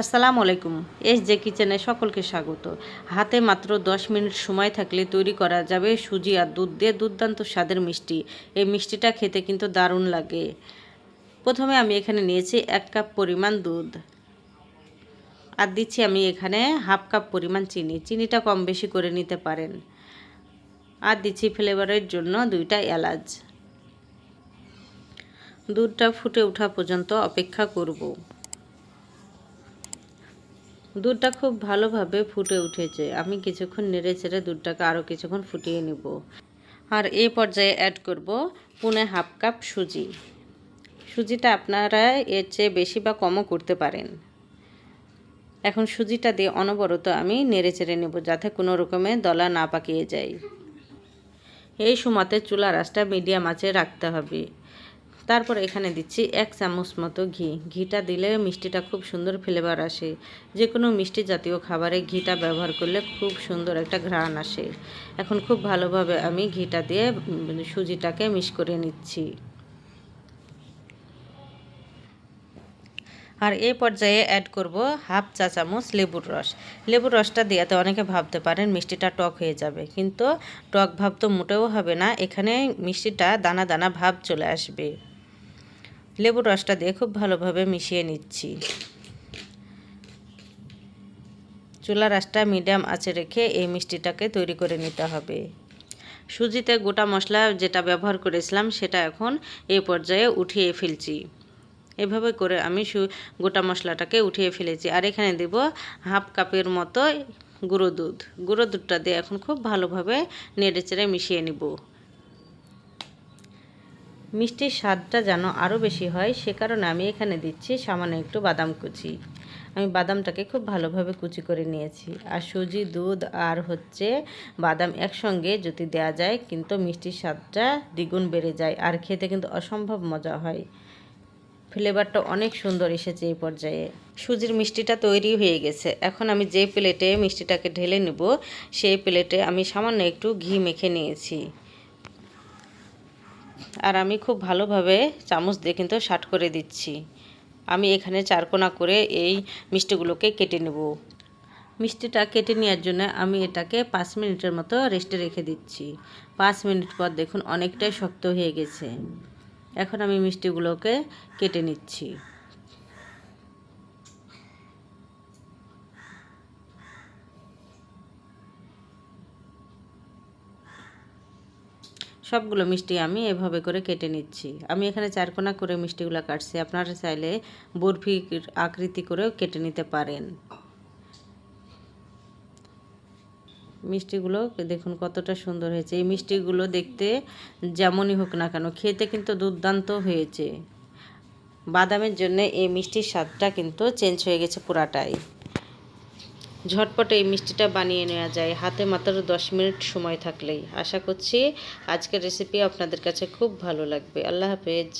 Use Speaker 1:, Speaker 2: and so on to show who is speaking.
Speaker 1: আসসালামু আলাইকুম, S J কিচেনে সকলকে স্বাগত। হাতে মাত্র 10 মিনিট সময় থাকলে তৈরি করা যাবে সুজি আর দুধ দিয়ে দুর্দান্ত স্বাদের মিষ্টি। এই মিষ্টিটা খেতে কিন্তু দারুণ লাগে। প্রথমে আমি এখানে নিয়েছি এক কাপ পরিমাণ দুধ। আর দিচ্ছি আমি এখানে হাফ কাপ পরিমাণ চিনি। চিনিটা কম বেশি করে নিতে পারেন। আর দিচ্ছি ফ্লেভারের জন্য দুইটা এলাচ। দুধটা ফুটে ওঠা পর্যন্ত অপেক্ষা করব। দুধটা খুব ভালোভাবে ফুটে উঠেছে। আমি কিছুক্ষণ নেড়ে চেড়ে দুধটাকে আরও কিছুক্ষণ ফুটিয়ে নেব। আর এই পর্যায়ে অ্যাড করব পুনে হাফ কাপ সুজি। সুজিটা আপনারা এর চেয়ে বেশি বা কমও করতে পারেন। এখন সুজিটা দিয়ে অনবরত আমি নেড়ে চেড়ে নেব যাতে কোনো রকমে দলা না পাকিয়ে যায়। এই সময়তে চুলা রাসটা মিডিয়াম আঁচে রাখতে হবে। তারপর এখানে দিচ্ছি এক চামচ মতো ঘি। ঘিটা দিলে মিষ্টিটা খুব সুন্দর ফ্লেভার আসে। যে কোনো মিষ্টি জাতীয় খাবারে ঘিটা ব্যবহার করলে খুব সুন্দর একটা ঘ্রাণ আসে। এখন খুব ভালোভাবে আমি ঘিটা দিয়ে সুজিটাকে মিক্স করে নিচ্ছি। আর এই পর্যায়ে অ্যাড করব হাফ চা চামচ লেবুর রস। লেবুর রসটা দেওয়াতে অনেকে ভাবতে পারেন মিষ্টিটা টক হয়ে যাবে। কিন্তু টক ভাব তো মোটেও হবে না। এখানে মিষ্টিটা দানা দানা ভাব চলে আসবে। লেবুর রসটা দিয়ে খুব ভালোভাবে মিশিয়ে নিচ্ছি। চুলা রাসটা মিডিয়াম আঁচে রেখে এই মিষ্টিটাকে তৈরি করে নিতে হবে। সুজিতে গোটা মশলা যেটা ব্যবহার করেছিলাম সেটা এখন এই পর্যায়ে উঠিয়ে ফেলছি। এভাবে করে আমি সু, গোটা মশলাটাকে উঠিয়ে ফেলেছি। আর এখানে দেব হাফ কাপের মতো গুঁড়ো দুধ। গুঁড়ো দুধটা দিয়ে এখন খুব ভালোভাবে নেড়ে চেড়ে মিশিয়ে নিব। মিষ্টির স্বাদটা যেন আরও বেশি হয়, সে কারণে আমি এখানে দিচ্ছি সামান্য একটু বাদাম কুচি। আমি বাদামটাকে খুব ভালোভাবে কুচি করে নিয়েছি। আর সুজি, দুধ আর হচ্ছে বাদাম একসঙ্গে যদি দেয়া যায়, কিন্তু মিষ্টির স্বাদটা দ্বিগুণ বেড়ে যায় আর খেতে কিন্তু অসম্ভব মজা হয়। ফ্লেভারটা অনেক সুন্দর এসেছে এই পর্যায়ে। সুজির মিষ্টিটা তৈরি হয়ে গেছে। এখন আমি যে প্লেটে মিষ্টিটাকে ঢেলে নেব, সেই প্লেটে আমি সামান্য একটু ঘি মেখে নিয়েছি। আর আমি খুব ভালোভাবে চামচ দিয়ে কিন্তু শার্ট করে দিচ্ছি। আমি এখানে চারকোনা করে এই মিষ্টিগুলোকে কেটে নেব। মিষ্টিটা কেটে নেওয়ার জন্য আমি এটাকে পাঁচ মিনিটের মতো রেস্টে রেখে দিচ্ছি। পাঁচ মিনিট পর দেখুন অনেকটাই শক্ত হয়ে গেছে। এখন আমি মিষ্টিগুলোকে কেটে নিচ্ছি। সবগুলো মিষ্টি আমি এভাবে করে কেটে নিচ্ছি। আমি এখানে চারকোনা করে মিষ্টিগুলো কাটছি। আপনারা চাইলে বরফি আকৃতি করেও কেটে নিতে পারেন। মিষ্টিগুলো দেখুন কতটা সুন্দর হয়েছে। এই মিষ্টিগুলো দেখতে যেমনই হোক না কেন, খেতে কিন্তু দুর্দান্ত হয়েছে। বাদামের জন্য এই মিষ্টির স্বাদটা কিন্তু চেঞ্জ হয়ে গেছে পুরাটাই। ঝটপটে এই মিষ্টিটা বানিয়ে নেওয়া যায়। হাতে মাত্র দশ মিনিট সময় থাকলেই। আশা করছি আজকের রেসিপি আপনাদের কাছে খুব ভালো লাগবে। আল্লাহ হাফেজ।